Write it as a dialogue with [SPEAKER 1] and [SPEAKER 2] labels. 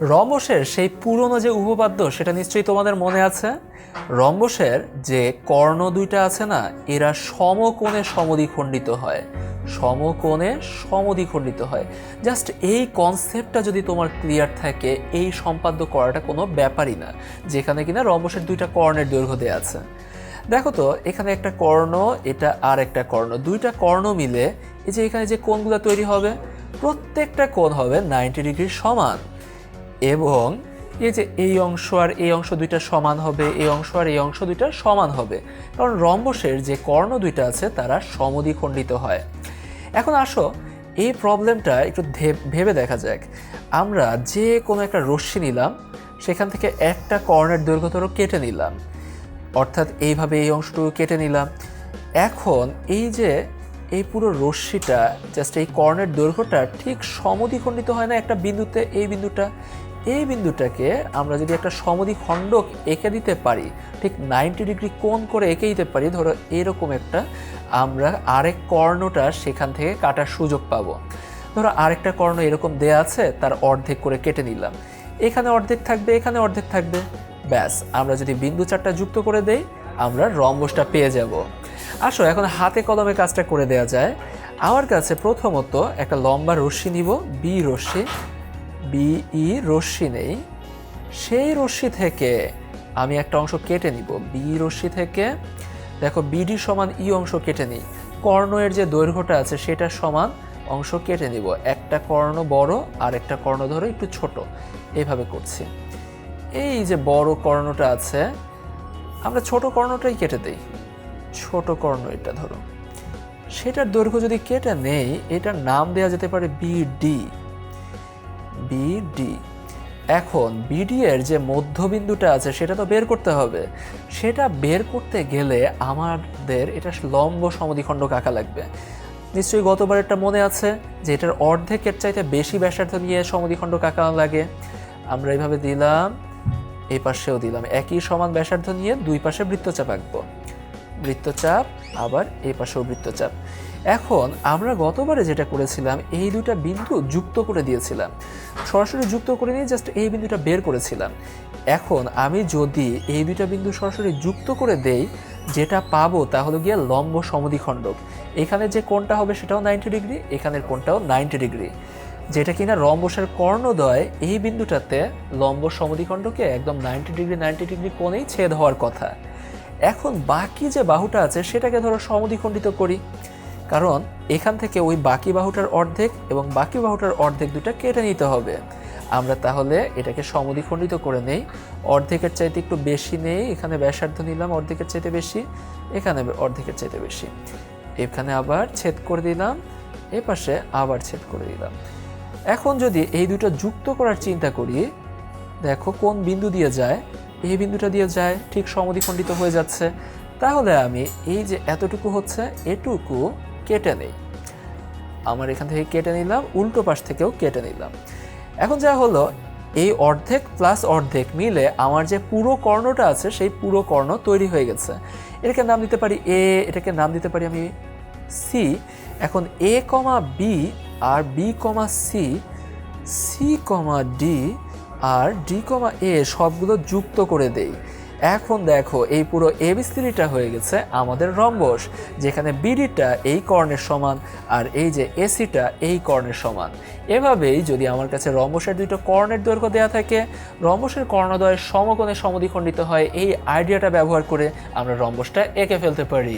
[SPEAKER 1] রম্বসের সেই পুরনো যে উপপাদ্য, সেটা নিশ্চয়ই তোমাদের মনে আছে? রম্বসের যে কর্ণ দুইটা আছে না, এরা সমকোণে সমদ্বিখণ্ডিত হয়। সমকোণে সমদ্বিখণ্ডিত হয়। জাস্ট এই কনসেপ্টটা যদি তোমার ক্লিয়ার থাকে, এই সম্পাদ্য করাটা কোনো ব্যাপারই না, যেখানে কিনা রম্বসের দুইটা কর্ণের দৈর্ঘ্য দেওয়া আছে। দেখো তো, এখানে একটা কর্ণ, এটা আর একটা কর্ণ। দুইটা কর্ণ মিলে এই যে এখানে যে কোণগুলো তৈরি হবে, প্রত্যেকটা কোণ হবে নাইনটি ডিগ্রির সমান। এবং এই যে এই অংশ আর এই অংশ দুইটা সমান হবে, এই অংশ আর এই অংশ দুইটা সমান হবে। কারণ রম্বসের যে কর্ণ দুইটা আছে, তারা সমদ্বিখণ্ডিত হয়। এখন আসো, এই প্রবলেমটা একটু ভেবে দেখা যাক। আমরা যে কোনো একটা রশ্মি নিলাম, সেখান থেকে একটা কর্ণের দৈর্ঘ্য ধরো কেটে নিলাম। অর্থাৎ এইভাবে এই অংশটুকু কেটে নিলাম। এখন এই যে এই পুরো রশ্মিটা জাস্ট এই কর্ণের দৈর্ঘ্যটা ঠিক সমদ্বিখণ্ডিত হয় না একটা বিন্দুতে, এই বিন্দুটা? এই বিন্দুটাকে আমরা যদি একটা সমদ্বিখণ্ডক এঁকে দিতে পারি, ঠিক নাইনটি ডিগ্রি কোণ করে এঁকে দিতে পারি, ধরো এরকম একটা, আমরা আরেক কর্ণটা সেখান থেকে কাটার সুযোগ পাবো। ধরো আরেকটা কর্ণ এরকম দেয়া আছে, তার অর্ধেক করে কেটে নিলাম। এখানে অর্ধেক থাকবে, এখানে অর্ধেক থাকবে। ব্যাস, আমরা যদি বিন্দু চারটা যুক্ত করে দেই, আমরা রম্বসটা পেয়ে যাব। আসো, এখন হাতে কলমে কাজটা করে দেওয়া যায়। আমার কাছে প্রথমত একটা লম্বা রশ্মি নিব বি রশ্মি। বি ই রশ্মি নেই। সেই রশ্মি থেকে আমি একটা অংশ কেটে নিব। বি রশ্মি থেকে, দেখো বিডি সমান ই অংশ কেটে নিই। কর্ণের যে দৈর্ঘ্যটা আছে সেটা সমান অংশ কেটে নিব। একটা কর্ণ বড় আর একটা কর্ণ ধরো একটু ছোট। এইভাবে করছি। এই যে বড় কর্ণটা আছে, আমরা ছোট কর্ণটাই কেটে দেই। ছোট কর্ণ এটা ধরো। সেটার দৈর্ঘ্য যদি কেটে নেই, এটার নাম দেওয়া যেতে পারে বিডি। বিডি এখন বিডি এর যে মধ্যবিন্দুটা আছে, সেটা তো বের করতে হবে। সেটা বের করতে গেলে আমাদের এটা লম্ব সমদ্বিখণ্ডক আঁকা লাগবে। নিশ্চয়ই গতবার একটা মনে আছে যে এটার অর্ধেকের চাইতে বেশি ব্যাসার্ধ নিয়ে সমদ্বিখণ্ডক আঁকা লাগে। আমরা এইভাবে দিলাম, এই পাশেও দিলাম। একই সমান ব্যাসার্ধ নিয়ে দুই পাশে বৃত্তচাপ আঁকবো। বৃত্তচাপ, আবার এই পাশেও বৃত্তচাপ। এখন আমরা গতবারে যেটা করেছিলাম, এই দুটা বিন্দু যুক্ত করে দিয়েছিলাম। সরাসরি যুক্ত করে নিয়ে জাস্ট এই বিন্দুটা বের করেছিলাম। এখন আমি যদি এই দুইটা বিন্দু সরাসরি যুক্ত করে দেই, যেটা পাবো তা হলো গিয়ে লম্ব সমদ্বিখণ্ডক। এখানে যে কোণটা হবে সেটাও নাইনটি ডিগ্রি এখানের কোণটাও নাইনটি ডিগ্রি যেটা কিনা রম্বসের কর্ণদয় এই বিন্দুটাতে লম্ব সমদ্বিখণ্ডকে একদম নাইনটি ডিগ্রি নাইনটি ডিগ্রি কোণেই ছেদ হওয়ার কথা। এখন বাকি যে বাহুটা আছে, সেটাকে ধরো সমদ্বিখণ্ডিত করি। কারণ এখান থেকে ওই বাকি বাহুটার অর্ধেক এবং বাকি বাহুটার অর্ধেক দুটা কেটে নিতে হবে। আমরা তাহলে এটাকে সমদ্বিখণ্ডিত করে নেই। অর্ধেকের চাইতে একটু বেশি নেই। এখানে ব্যাসার্ধ নিলাম অর্ধেকের চাইতে বেশি, এখানে অর্ধেকের চাইতে বেশি। এখানে আবার ছেদ করে দিলাম, এ পাশে আবার ছেদ করে দিলাম। এখন যদি এই দুটো যুক্ত করার চিন্তা করি, দেখো কোন বিন্দু দিয়ে যায়? এই বিন্দুটা দিয়ে যায়, ঠিক সমদ্বিখণ্ডিত হয়ে যাচ্ছে। তাহলে আমি এই যে এতটুকু হচ্ছে, এটুকু কেটে নেই। আমার এখান থেকে কেটে নিলাম, উল্টো পাশ থেকেও কেটে নিলাম। এখন যা হলো, এই অর্ধেক প্লাস অর্ধেক মিলে আমার যে পুরো কর্ণটা আছে, সেই পুরো কর্ণ তৈরি হয়ে গেছে। এটাকে নাম দিতে পারি এ এটাকে নাম দিতে পারি আমি সি এখন A comma B R B comma C C comma D R D comma A সবগুলো যুক্ত করে দেই। এখন দেখো, এই পুরো এ বিস্তৃতিটা হয়ে গেছে আমাদের রম্বস যেখানে বিডিটা এই কর্ণের সমান আর এই যে এসিটা এই কর্ণের সমান। এভাবেই যদি আমার কাছে রম্বসের দুটো কর্ণের দৈর্ঘ্য দেওয়া থাকে রম্বসের কর্ণদয় সমকোণে সমদ্বিখণ্ডিত হয় এই আইডিয়াটা ব্যবহার করে আমরা রম্বসটা এঁকে ফেলতে পারি।